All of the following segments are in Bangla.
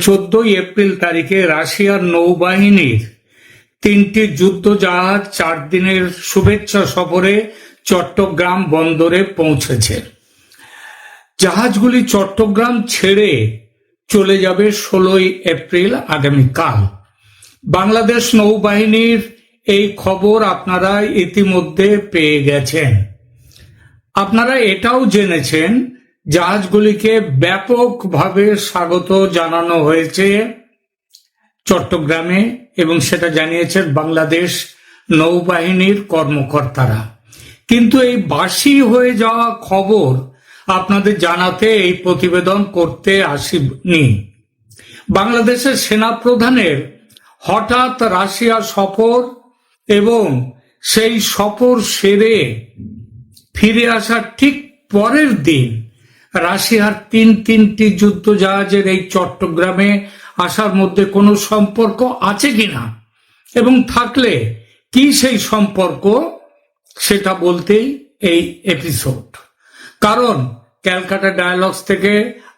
চোদ্দই এপ্রিল তারিখে রাশিয়ার নৌবাহিনীর তিনটি যুদ্ধ জাহাজ চার দিনের শুভেচ্ছা সফরে চট্টগ্রাম বন্দরে পৌঁছেছে। জাহাজগুলি চট্টগ্রাম ছেড়ে চলে যাবে ষোলোই এপ্রিল আগামীকাল। বাংলাদেশ নৌবাহিনীর এই খবর আপনারা ইতিমধ্যে পেয়ে গেছেন। আপনারা এটাও জেনেছেন জাহাজগুলিকে ব্যাপকভাবে স্বাগত জানানো হয়েছে চট্টগ্রামে এবং সেটা জানিয়েছেন বাংলাদেশ নৌবাহিনীর কর্মকর্তারা। কিন্তু এই বাসি হয়ে যাওয়া খবর আপনাদের জানাতে এই প্রতিবেদন করতে আসিনি। বাংলাদেশের সেনাপ্রধানের হঠাৎ রাশিয়া সফর এবং সেই সফর সেরে ফিরে আসার ঠিক পরের দিন রাশিয়ার তিন তিনটি যুদ্ধ জাহাজের এই চট্টগ্রামে আসার মধ্যে কোনো সম্পর্ক আছে কিনা? এবং থাকলে কি সেই সম্পর্ক? সেটা বলতেই এই এপিসোড কারণ ক্যালকাটা ডায়ালগস থেকে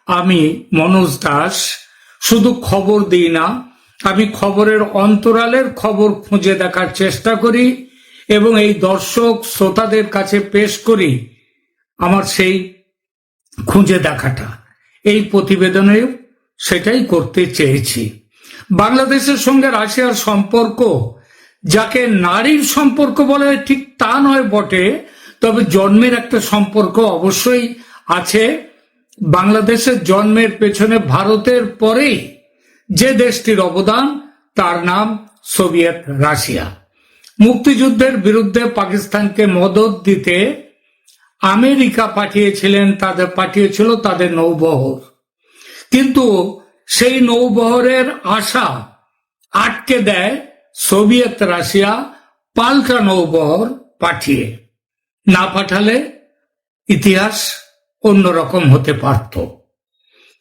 আমি মনোজ দাস, শুধু খবর দিই না, আমি খবরের অন্তরালের খবর খুঁজে দেখার চেষ্টা করি এবং এই দর্শক শ্রোতাদের কাছে পেশ করি আমার সেই খুঁজে দেখাটা। এই প্রতিবেদনে সেটাই করতে চেয়েছি। বাংলাদেশের সঙ্গে রাশিয়ার সম্পর্ক, যাকে নারীর সম্পর্ক বলে ঠিক তা নয় বটে, তবে জন্মের একটা সম্পর্ক অবশ্যই আছে। বাংলাদেশের জন্মের পেছনে ভারতের পরেই যে দেশটির অবদান, তার নাম সোভিয়েত রাশিয়া। মুক্তিযুদ্ধের বিরুদ্ধে পাকিস্তানকে মদত দিতে আমেরিকা পাঠিয়েছিলেন, তাদের পাঠিয়েছিল তাদের নৌবহর। কিন্তু সেই নৌবহরের আশা আটকে দেয় সোভিয়েত রাশিয়া পাল্টা নৌবহর পাঠিয়ে। না পাঠালে ইতিহাস অন্যরকম হতে পারত।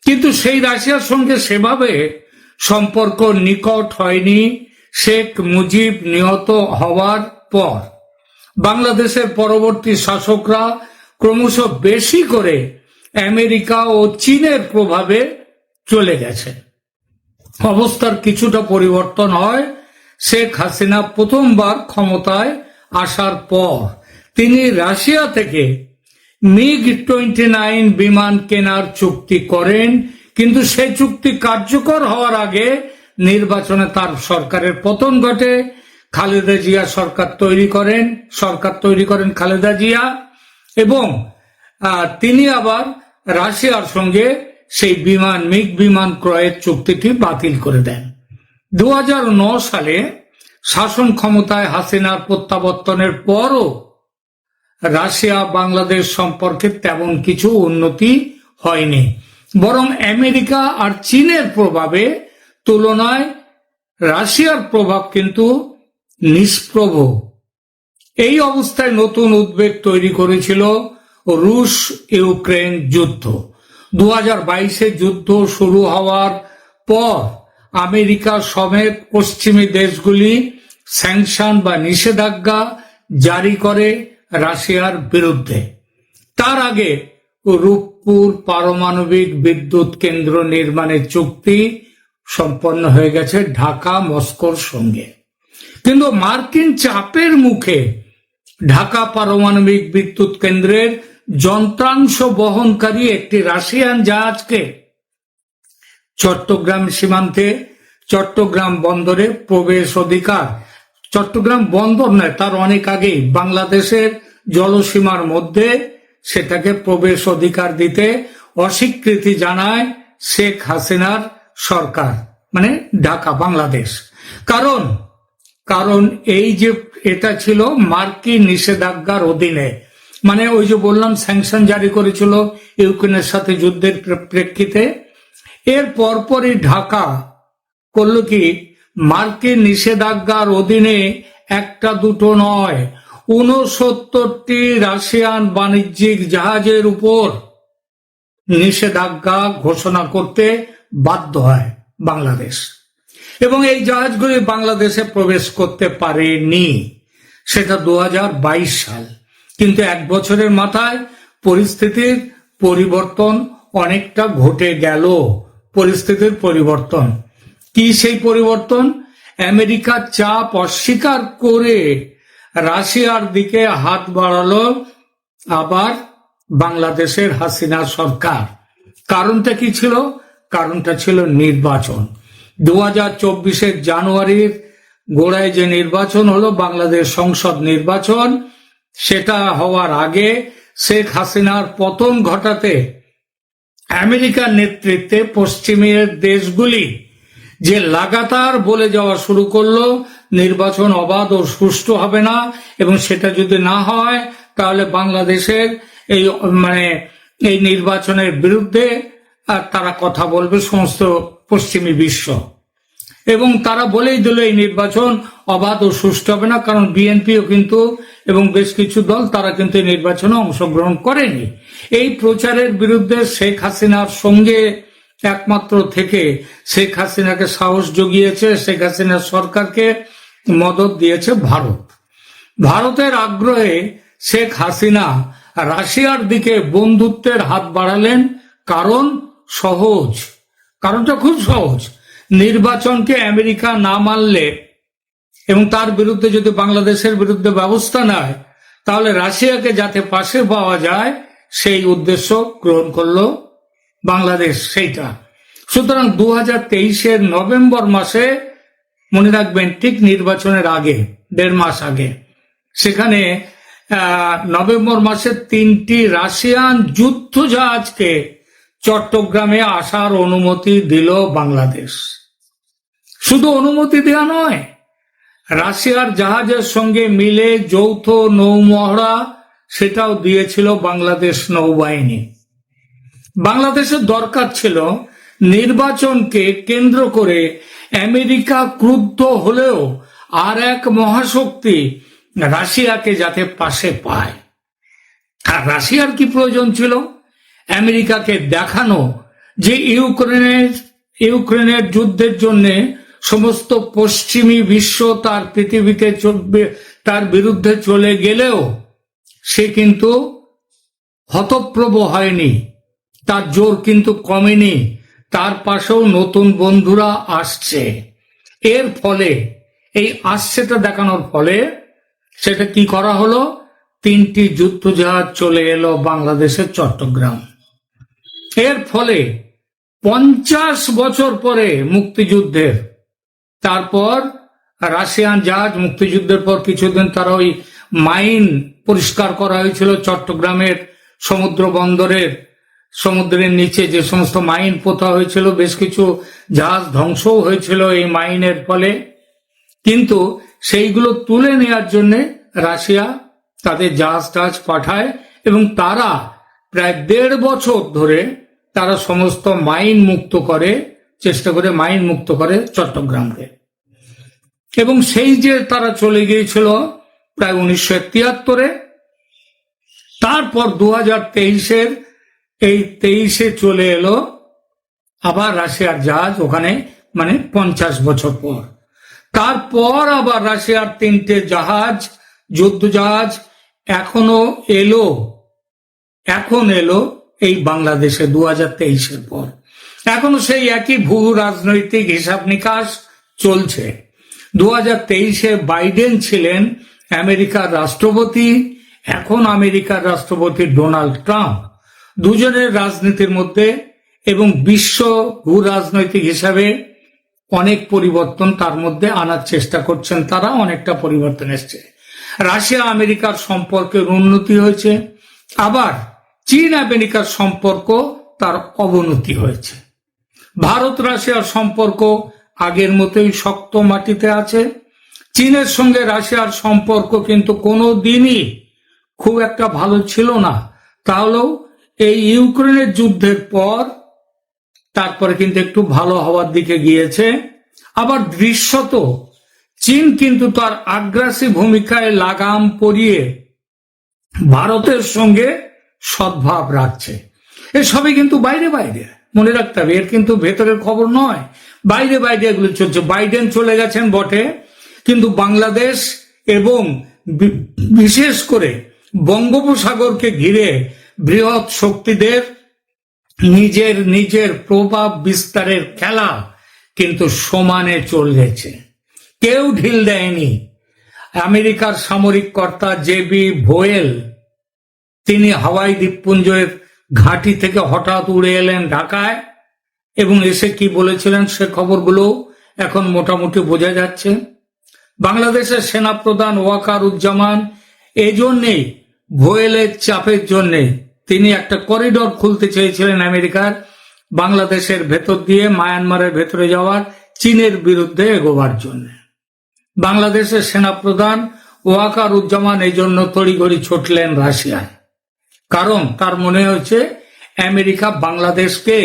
কিন্তু সেই রাশিয়ার সঙ্গে সেভাবে সম্পর্ক নিকট হয়নি শেখ মুজিব নিহত হওয়ার পর। বাংলাদেশের পরবর্তী শাসকরা ক্রমশ বেশি করে আমেরিকা ও চীনের প্রভাবে চলে গেছে। অবস্থার কিছুটা পরিবর্তন হয়। শেখ হাসিনা প্রথমবার ক্ষমতায় আসার পর তিনি রাশিয়া থেকে মিগ টোয়েন্টি নাইন বিমান কেনার চুক্তি করেন, কিন্তু সেই চুক্তি কার্যকর হওয়ার আগে নির্বাচনে তার সরকারের পতন ঘটে। খালেদা জিয়া সরকার তৈরি করেন, সরকার তৈরি করেন খালেদা জিয়া। এবং তিনি আবার রাশিয়ার সঙ্গে সেই বিমান, মিগ বিমান ক্রয়ের চুক্তিটি বাতিল করে দেন। দু সালে শাসন ক্ষমতায় হাসিনার প্রত্যাবর্তনের পরও রাশিয়া, বাংলাদেশ সম্পর্কে তেমন কিছু উন্নতি হয়নি। বরং আমেরিকা আর চীনের প্রভাবে তুলনায় রাশিয়ার প্রভাব কিন্তু নিষ্প্রভ। এই অবস্থায় নতুন উদ্বেগ তৈরি করেছিল রুশ ইউক্রেন যুদ্ধ। দু হাজার বাইশে যুদ্ধ শুরু হওয়ার পর আমেরিকা সমেত পশ্চিমী দেশগুলি স্যাংশন বা নিষেধাজ্ঞা জারি করে রাশিয়ার বিরুদ্ধে। তার আগে রূপপুর পারমাণবিক বিদ্যুৎ কেন্দ্র নির্মাণের চুক্তি সম্পন্ন হয়ে গেছে ঢাকা মস্কোর সঙ্গে। কিন্তু মার্কিন চাপের মুখে ঢাকা পারমাণবিক বিদ্যুৎ কেন্দ্রের যন্ত্রাংশ বহনকারী একটি রাশিয়ান জাহাজকে চট্টগ্রাম সীমান্তে, চট্টগ্রাম বন্দরে প্রবেশ অধিকার। চট্টগ্রাম বন্দর নয়, তার অনেক আগেই বাংলাদেশের জলসীমার মধ্যে সেটাকে প্রবেশ অধিকার দিতে অস্বীকৃতি জানায় শেখ হাসিনার সরকার মানে ঢাকা, বাংলাদেশ। কারণ কারণ এই যে এটা ছিল মার্কিন নিষেধাজ্ঞার অধীনে। মানে ওই যে বললাম স্যাংশন জারি করেছিল ইউক্রেনের সাথে যুদ্ধের প্রেক্ষিতে। এর পরপরই ঢাকা করল কি, মার্কিন নিষেধাজ্ঞার অধীনে একটা দুটো নয় উনসত্তরটি রাশিয়ান বাণিজ্যিক জাহাজের উপর নিষেধাজ্ঞা ঘোষণা করতে বাধ্য হয় বাংলাদেশ। এবং এই জাহাজগুলি বাংলাদেশে প্রবেশ করতে পারেনি। সেটা দু হাজার বাইশ সাল। কিন্তু এক বছরের মাথায় পরিস্থিতির পরিবর্তন অনেকটা ঘটে গেল। পরিস্থিতির পরিবর্তন। কি সেই পরিবর্তন? আমেরিকার চাপ অস্বীকার করে রাশিয়ার দিকে হাত বাড়ালো আবার বাংলাদেশের হাসিনা সরকার। কারণটা কি ছিল? কারণটা ছিল নির্বাচন। দু হাজার চব্বিশের জানুয়ারির গোড়ায় যে নির্বাচন হলো, বাংলাদেশ সংসদ নির্বাচন, সেটা হওয়ার আগে শেখ হাসিনার পতন ঘটাতে আমেরিকার নেতৃত্বে পশ্চিমের দেশগুলি যে লাগাতার বলে যাওয়া শুরু করল, নির্বাচন অবাধ ও সুষ্ঠু হবে না, এবং সেটা যদি না হয়, তাহলে বাংলাদেশের এই মানে এই নির্বাচনের বিরুদ্ধে তারা কথা বলবে, সমস্ত পশ্চিমী বিশ্ব। এবং তারা বলেই দিল এই নির্বাচন অবাধ ও সুষ্ঠু হবে না, কারণ বিএনপিও কিন্তু এবং বেশ কিছু দল তারা কিন্তু এই নির্বাচনে অংশগ্রহণ করেনি। এই প্রচারের বিরুদ্ধে শেখ হাসিনার সঙ্গে একমাত্র থেকে শেখ হাসিনাকে সাহস জুগিয়েছে, শেখ হাসিনার সরকারকে মদত দিয়েছে ভারত। ভারতের আগ্রহে শেখ হাসিনা রাশিয়ার দিকে বন্ধুত্বের হাত বাড়ালেন, কারণ সহজ। কারণটা খুব সহজ। নির্বাচনকে আমেরিকা না মানলে এবং তার বিরুদ্ধে যদি বাংলাদেশের বিরুদ্ধে ব্যবস্থা নেয়, তাহলে রাশিয়াকে যাতে পাশে পাওয়া যায়, সেই উদ্দেশ্য গ্রহণ করল বাংলাদেশ সেইটা। সুতরাং দু হাজার তেইশের নভেম্বর মাসে মনে রাখবেন ঠিক নির্বাচনের আগে, দেড় মাস আগে, সেখানে নভেম্বর মাসে তিনটি রাশিয়ান যুদ্ধ জাহাজকে চট্টগ্রামে আসার অনুমতি দিল বাংলাদেশ। শুধু অনুমতি দেওয়া নয়, রাশিয়ার জাহাজের সঙ্গে মিলে যৌথ নৌমহড়া সেটাও দিয়েছিল বাংলাদেশ নৌবাহিনী। বাংলাদেশের দরকার ছিল নির্বাচনকে কেন্দ্র করে আমেরিকা ক্রুদ্ধ হলেও আর এক মহাশক্তি রাশিয়াকে যাতে পাশে পায়। আর রাশিয়ার কি প্রয়োজন ছিল? আমেরিকাকে দেখানো যে ইউক্রেনের ইউক্রেনের যুদ্ধের জন্য সমস্ত পশ্চিমী বিশ্ব তার পৃথিবীতে চলবে, তার বিরুদ্ধে চলে গেলেও সে কিন্তু হতপ্রভ হয়নি। তার জোর কিন্তু কমেনি। তার পাশেও নতুন বন্ধুরা আসছে। এর ফলে, এই আসছেটা দেখানোর ফলে সেটা কি করা হলো? তিনটি যুদ্ধজাহাজ চলে এলো বাংলাদেশের চট্টগ্রাম। এর ফলে পঞ্চাশ বছর পরে মুক্তিযুদ্ধের। তারপর রাশিয়ান জাহাজ মুক্তিযুদ্ধের পর কিছুদিন তারা ওই মাইন পরিষ্কার করা হয়েছিল চট্টগ্রামের সমুদ্র বন্দরের। সমুদ্রের নিচে যে সমস্ত মাইন পোতা হয়েছিল, বেশ কিছু জাহাজ ধ্বংসও হয়েছিল এই মাইনের ফলে। কিন্তু সেইগুলো তুলে নেওয়ার জন্য রাশিয়া তাদের জাহাজ টাহাজ পাঠায় এবং তারা প্রায় দেড় বছর ধরে তারা সমস্ত মাইন মুক্ত করে, চেষ্টা করে মাইন মুক্ত করে চট্টগ্রামকে। এবং সেই যে তারা চলে গিয়েছিল প্রায় উনিশশো তিয়াত্তরে তারপর দু হাজার তেইশের এই তেইশে চলে এলো আবার রাশিয়ার জাহাজ ওখানে মানে পঞ্চাশ বছর পর। তারপর আবার রাশিয়ার তিনটে জাহাজ, যুদ্ধ জাহাজ এখনও এলো, এখন এলো এই বাংলাদেশে দু হাজার তেইশের পর। এখনও সেই একই ভূ রাজনৈতিক হিসাব নিকাশ চলছে। দু হাজার তেইশে বাইডেন ছিলেন আমেরিকার রাষ্ট্রপতি, এখন আমেরিকার রাষ্ট্রপতি ডোনাল্ড ট্রাম্প। দুজনের রাজনীতির মধ্যে এবং বিশ্ব ভূ রাজনৈতিক হিসাবে অনেক পরিবর্তন তার মধ্যে আনার চেষ্টা করছেন তারা, অনেকটা পরিবর্তন এসছে। রাশিয়া আমেরিকার সম্পর্কের উন্নতি হয়েছে। আবার চীন আমেরিকার সম্পর্ক তার অবনতি হয়েছে। ভারত রাশিয়ার সম্পর্ক আগের মতোই শক্ত মাটিতে আছে। চীনের সঙ্গে রাশিয়ার সম্পর্ক কিন্তু কোনো দিনই খুব একটা ভালো ছিল না। তাহলেও এই ইউক্রেনের যুদ্ধের পর তারপরে কিন্তু একটু ভালো হওয়ার দিকে গিয়েছে। আবার দৃশ্যত চীন কিন্তু তার আগ্রাসী ভূমিকায় লাগাম পরিয়ে ভারতের সঙ্গে সদ্ভাব রাখছে। এসবই কিন্তু বাইরে বাইরে। মনে রাখতে হবে, এর কিন্তু ভেতরের খবর নয়। বাইরে বাইরে এগুলো চলছে। বাইডেন চলে গেছেন বটে, কিন্তু বাংলাদেশ এবং বিশেষ করে বঙ্গোপসাগরকে ঘিরে বৃহৎ শক্তিদের নিজের নিজের প্রভাব বিস্তারের খেলা কিন্তু সমানে চলেছে। কেউ ঢিল দেয়নি। আমেরিকার সামরিক কর্তা জেবি ভোয়েল তিনি হাওয়াই দ্বীপপুঞ্জের ঘাঁটি থেকে হঠাৎ উড়ে এলেন ঢাকায় এবং এসে কি বলেছিলেন সে খবরগুলো এখন মোটামুটি বোঝা যাচ্ছে। বাংলাদেশের সেনাপ্রধান ওয়াকার উজ্জামান এই জন্যেই ভোয়েলের চাপের জন্যে তিনি একটা করিডোর খুলতে চেয়েছিলেন আমেরিকার, বাংলাদেশের ভেতর দিয়ে মায়ানমারের ভেতরে যাওয়ার, চীনের বিরুদ্ধে এগোবার জন্য। বাংলাদেশের সেনাপ্রধান ওয়াকার উজ্জামান এই জন্য তড়িঘড়ি ছুটলেন রাশিয়ায়। কারণ তার মনে হয়েছে আমেরিকা বাংলাদেশকে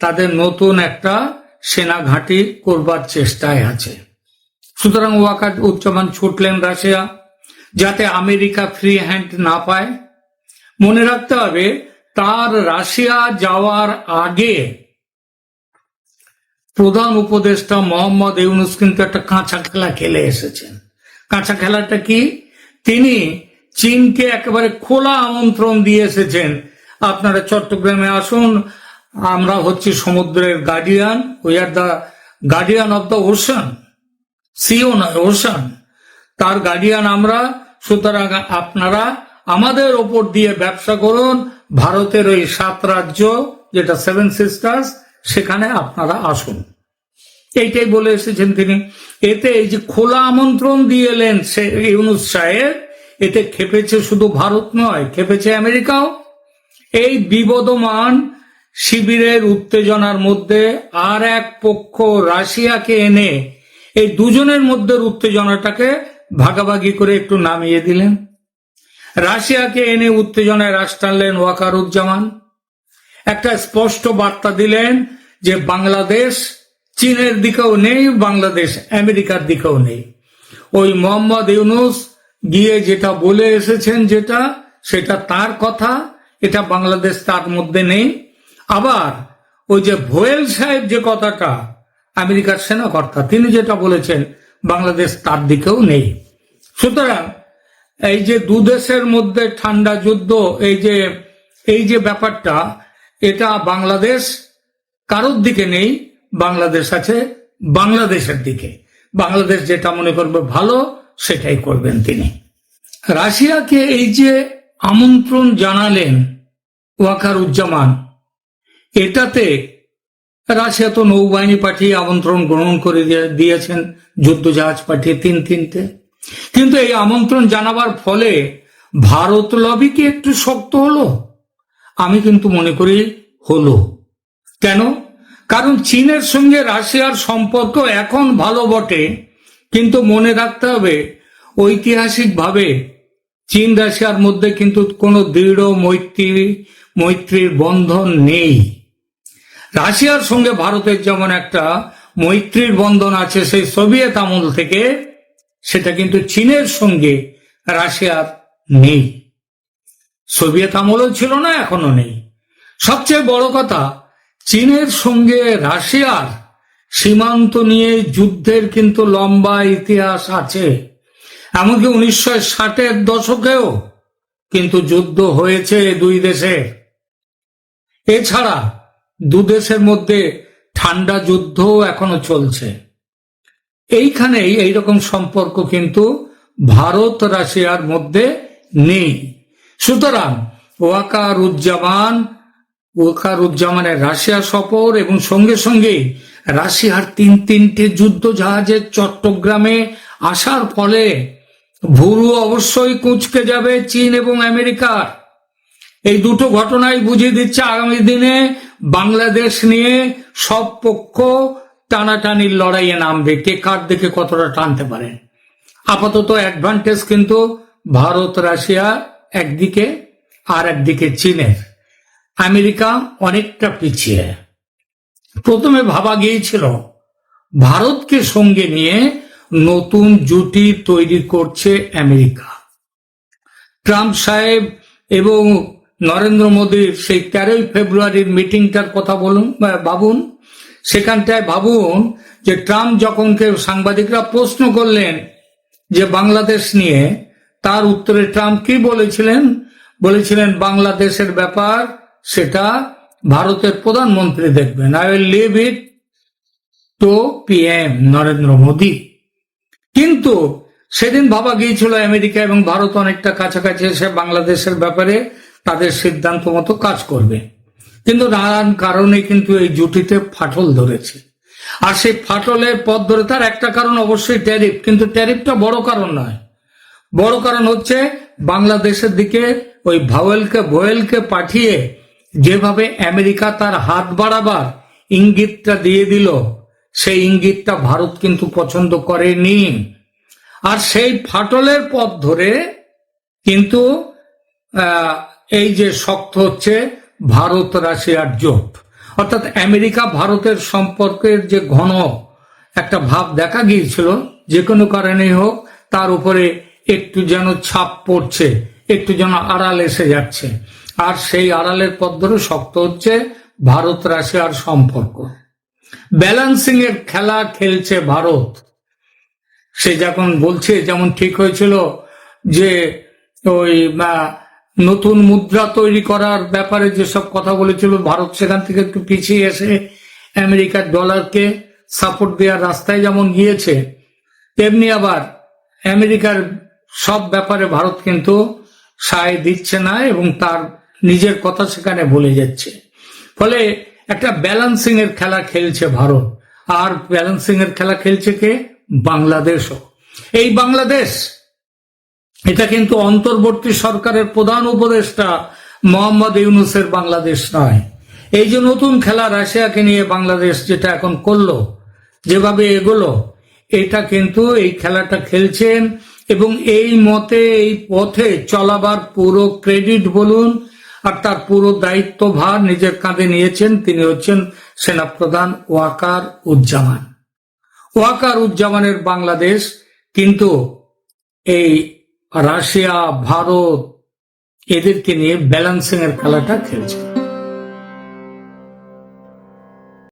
তাদের নতুন একটা সেনা ঘাঁটি করবার চেষ্টায় আছে। সুতরাং ওয়াকার উচ্চমান ছুটলেন রাশিয়া যাতে আমেরিকা ফ্রি হ্যান্ড না পায়। মনে রাখতে হবে, তার রাশিয়া যাওয়ার আগে প্রধান উপদেষ্টা মোহাম্মদ ইউনুস কিন্তু একটা কাঁচা খেলা খেলে এসেছেন। কাঁচা খেলাটা কি? তিনি চীনকে একেবারে খোলা আমন্ত্রণ দিয়ে এসেছেন। আপনারা চট্টগ্রামে আসুন। আমরা হচ্ছি সমুদ্রের guardian we are the guardian of the ocean CO নয় ওশান তার গার্ডিয়ান আমরা। সুতরাং আপনারা আমাদের ওপর দিয়ে ব্যবসা করুন। ভারতের ওই সাত রাজ্য, যেটা সেভেন সিস্টার্স সেখানে আপনারা আসুন। এইটাই বলে এসেছেন তিনি। এতে এই যে খোলা আমন্ত্রণ দিয়ে এলেন সে ইউনুস সাহেব এতে খেপেছে শুধু ভারত নয়, খেপেছে আমেরিকাও। এই বিবদমান শিবিরের উত্তেজনার মধ্যে আর এক পক্ষ রাশিয়াকে এনে এই দুজনের মধ্যে উত্তেজনাটাকে ভাগাভাগি করে একটু নামিয়ে দিলেন। রাশিয়াকে এনে উত্তেজনায় রাশ টানলেন ওয়াকারুজ্জামান। একটা স্পষ্ট বার্তা দিলেন যে বাংলাদেশ চীনের দিকেও নেই, বাংলাদেশ আমেরিকার দিকেও নেই। ওই মোহাম্মদ ইউনুস গিয়ে যেটা বলে এসেছেন যেটা, সেটা তার কথা, এটা বাংলাদেশ তার মধ্যে নেই। আবার ওই যে ভোয়েল সাহেব যে কথাটা, আমেরিকার সেনাকর্তা, তিনি যেটা বলেছেন, বাংলাদেশ তার দিকেও নেই। সুতরাং এই যে দু দেশের মধ্যে ঠান্ডা যুদ্ধ, এই যে এই যে ব্যাপারটা, এটা বাংলাদেশ কারোর দিকে নেই, বাংলাদেশ আছে বাংলাদেশের দিকে। বাংলাদেশ যেটা মনে করবে ভালো সেটাই করবেন তিনি। রাশিয়াকে এই যে আমন্ত্রণ জানালেন ওয়াকার উজ্জামান এটাতে রাশিয়া তো নৌবাহিনী পাঠিয়ে আমন্ত্রণ গ্রহণ করে দিয়ে- দিয়েছেন যুদ্ধ জাহাজ পাঠিয়ে তিন তিনটে। কিন্তু এই আমন্ত্রণ জানাবার ফলে ভারত লবি কি একটু শক্ত হলো? আমি কিন্তু মনে করি হলো। কেন? কারণ চীনের সঙ্গে রাশিয়ার সম্পর্ক এখন ভালো বটে। কিন্তু মনে রাখতে হবে, ঐতিহাসিকভাবে চীন রাশিয়ার মধ্যে কিন্তু কোনো দৃঢ় মৈত্রী, মৈত্রীর বন্ধন নেই। রাশিয়ার সঙ্গে ভারতের যেমন একটা মৈত্রীর বন্ধন আছে, সেই সোভিয়েত আমল থেকে সেটা কিন্তু চীনের সঙ্গে রাশিয়ার নেই। সোভিয়েত আমলও ছিল না এখনও নেই। সবচেয়ে বড় কথা, চীনের সঙ্গে রাশিয়ার সীমান্ত নিয়ে যুদ্ধের কিন্তু লম্বা ইতিহাস আছে। এমনকি উনিশশো ষাটের দশকেও কিন্তু যুদ্ধ হয়েছে দুই দেশের। এছাড়া দু দেশের মধ্যে ঠান্ডা যুদ্ধ এখনও চলছে। এইখানেই এইরকম সম্পর্ক কিন্তু ভারত, রাশিয়ার মধ্যে নেই। সুতরাং ওয়াকার উজ্জামান ওয়াকার উজ্জামানের রাশিয়া সফর এবং সঙ্গে সঙ্গে রাশিয়ার তিন তিনটে যুদ্ধ জাহাজের চট্টগ্রামে আসার ফলে ভুরু অবশ্যই কুঁচকে যাবে চীন এবং আমেরিকার। এই দুটো ঘটনাই বুঝিয়ে দিচ্ছে আগামী দিনে বাংলাদেশ নিয়ে সব পক্ষ টানাটানির লড়াইয়ে নামবে। কে কার দিকে কতটা টানতে পারে? আপাতত অ্যাডভান্টেজ কিন্তু ভারত, রাশিয়া, একদিকে আর একদিকে চীনের। আমেরিকা অনেকটা পিছিয়ে। প্রথমে ভাবা গিয়েছিল, ভারতকে সঙ্গে নিয়ে নতুন জুটি তৈরি করছে আমেরিকা। ট্রাম্প সাহেব এবং নরেন্দ্র মোদীর সেই তেরোই ফেব্রুয়ারির মিটিংটার কথা বলুন ভাবুন, সেখানটায় ভাবুন যে ট্রাম্প যখন কেউ সাংবাদিকরা প্রশ্ন করলেন যে বাংলাদেশ নিয়ে, তার উত্তরে ট্রাম্প কি বলেছিলেন? বলেছিলেন, বাংলাদেশের ব্যাপার, সেটা ভারতের প্রধানমন্ত্রী দেখবেন। I will leave it to P M Narendra Modi. কিন্তু সেদিন ভাবা গিয়েছিল আমেরিকা এবং ভারত অনেকটা কাছাকাছি এসে বাংলাদেশের ব্যাপারে তাদের সিদ্ধান্ত মতো কাজ করবে। কিন্তু নানান কারণে কিন্তু এই জুটিতে ফাটল ধরেছে। আর সেই ফাটলের পথ ধরে তার একটা কারণ অবশ্যই ট্যারিফ কিন্তু ট্যারিফটা বড় কারণ নয়। বড় কারণ হচ্ছে বাংলাদেশের দিকে ওই ভাওয়েলকে ভোয়েলকে পাঠিয়ে যেভাবে আমেরিকা তার হাত বাড়াবার ইঙ্গিতটা দিয়ে দিল, সেই ইঙ্গিতটা ভারত কিন্তু পছন্দ করেনি। আর সেই ফাটলের পথ ধরে কিন্তু এই যে শক্ত হচ্ছে ভারত রাশিয়ার জোট। অর্থাৎ আমেরিকা ভারতের সম্পর্কের যে ঘন একটা ভাব দেখা গিয়েছিল, যে কোনো কারণেই হোক, তার উপরে একটু যেন ছাপ পড়ছে, একটু যেন আড়াল এসে যাচ্ছে। আর সেই আড়ালের পথ ধরে শক্ত হচ্ছে ভারত রাশিয়ার সম্পর্ক। ব্যালেন্সিং এর খেলা খেলছে ভারত। সে যখন বলছে, যেমন ঠিক হয়েছিল যে ওই নতুন মুদ্রা তৈরি করার ব্যাপারে যেসব কথা বলেছিল, ভারত সেখান থেকে একটু পিছিয়ে এসে আমেরিকার ডলারকে সাপোর্ট দেওয়ার রাস্তায় যেমন গিয়েছে, তেমনি আবার আমেরিকার সব ব্যাপারে ভারত কিন্তু সায় দিচ্ছে না এবং তার নিজের কথা সেখানে বলে যাচ্ছে। ফলে একটা ব্যালেন্সিং এর খেলা খেলছে ভারত। আর ব্যালেন্সিং এর খেলা খেলছে কে? বাংলাদেশও। এই বাংলাদেশ, এটা কিন্তু অন্তর্বর্তী সরকারের প্রধান উপদেষ্টা মোহাম্মদ ইউনুসের বাংলাদেশ নয়। এই যে নতুন খেলা রাশিয়াকে নিয়ে বাংলাদেশ যেটা এখন করল, যেভাবে এগোলো, এটা কিন্তু এই খেলাটা খেলছেন এবং এই মতে, এই পথে চলাবার পুরো ক্রেডিট বলুন আর তার পুরো দায়িত্বভার নিজের কাঁধে নিয়েছেন। তিনি হচ্ছেন সেনাপ্রধান ওয়াকার উজ্জামান। ওয়াকার উজ্জামানের বাংলাদেশ কিন্তু এই রাশিয়া, ভারত, এদেরকে নিয়ে ব্যালেন্সিং এর খেলাটা খেলছে।